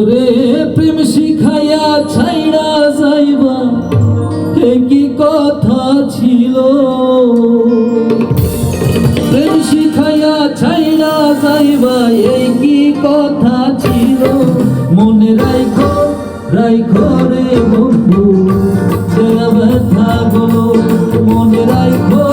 ওরে প্রেম শিখাইয়া ছাইড়া যাইবা কি কথা ছিল? প্রেম শিখাইয়া ছাইড়া যাইবা এই কি কথা ছিল? মনে রাইখো রাইখো রে বন্ধু ব্যথা গুলো মনে রাইখো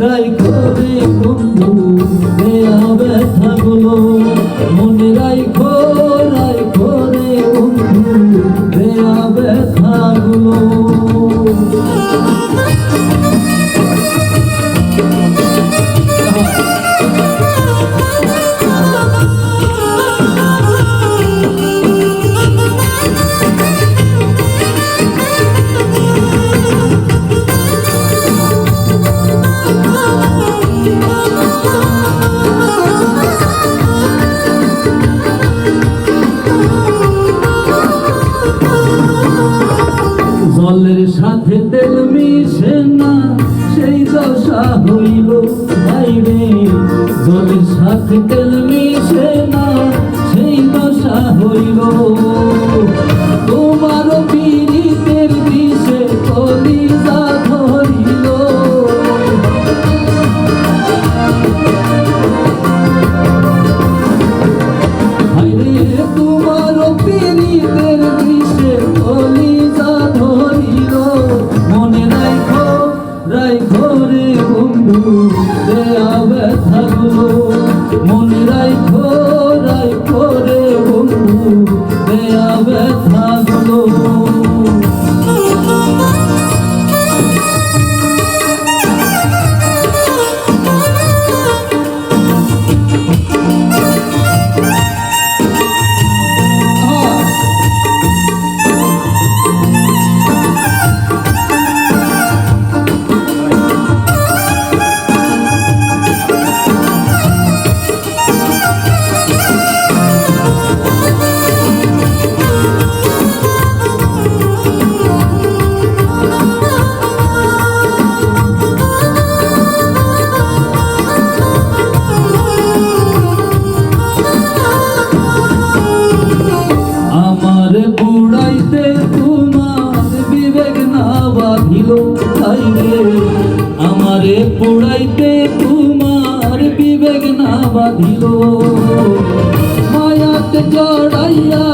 রাইখো করে বন্ধু দেয়া ব্যথা গুলো মনে রাইখো রাইখো রে বন্ধু দেয়া ব্যথা গুলো তেল মিশে না, সেই দশা হইল বাইরে। জলের সাথে তেল মিশে না, সেই দশা হইল। রাইখো রে বন্ধু দেয়া না বাঁধিল। মায়াতে জড়াইয়া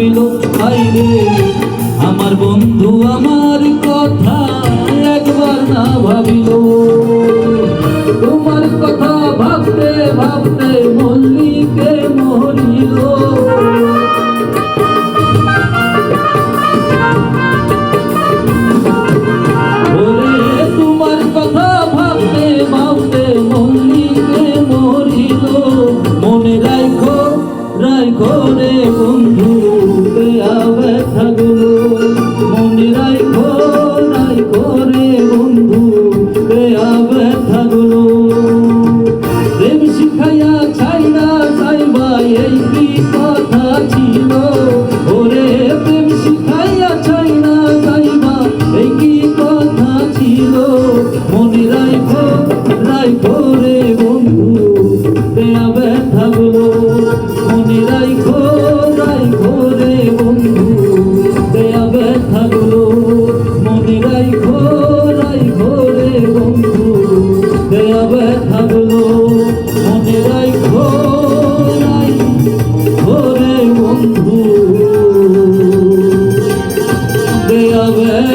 ভাবিল আইরে আমার বন্ধু আমার কথা একবার না ভাবিল। তোমার কথা ভাবতে ভাবতে মল্লিকে মরিল।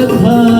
বন্ধু দেয়া ব্যথাগুলো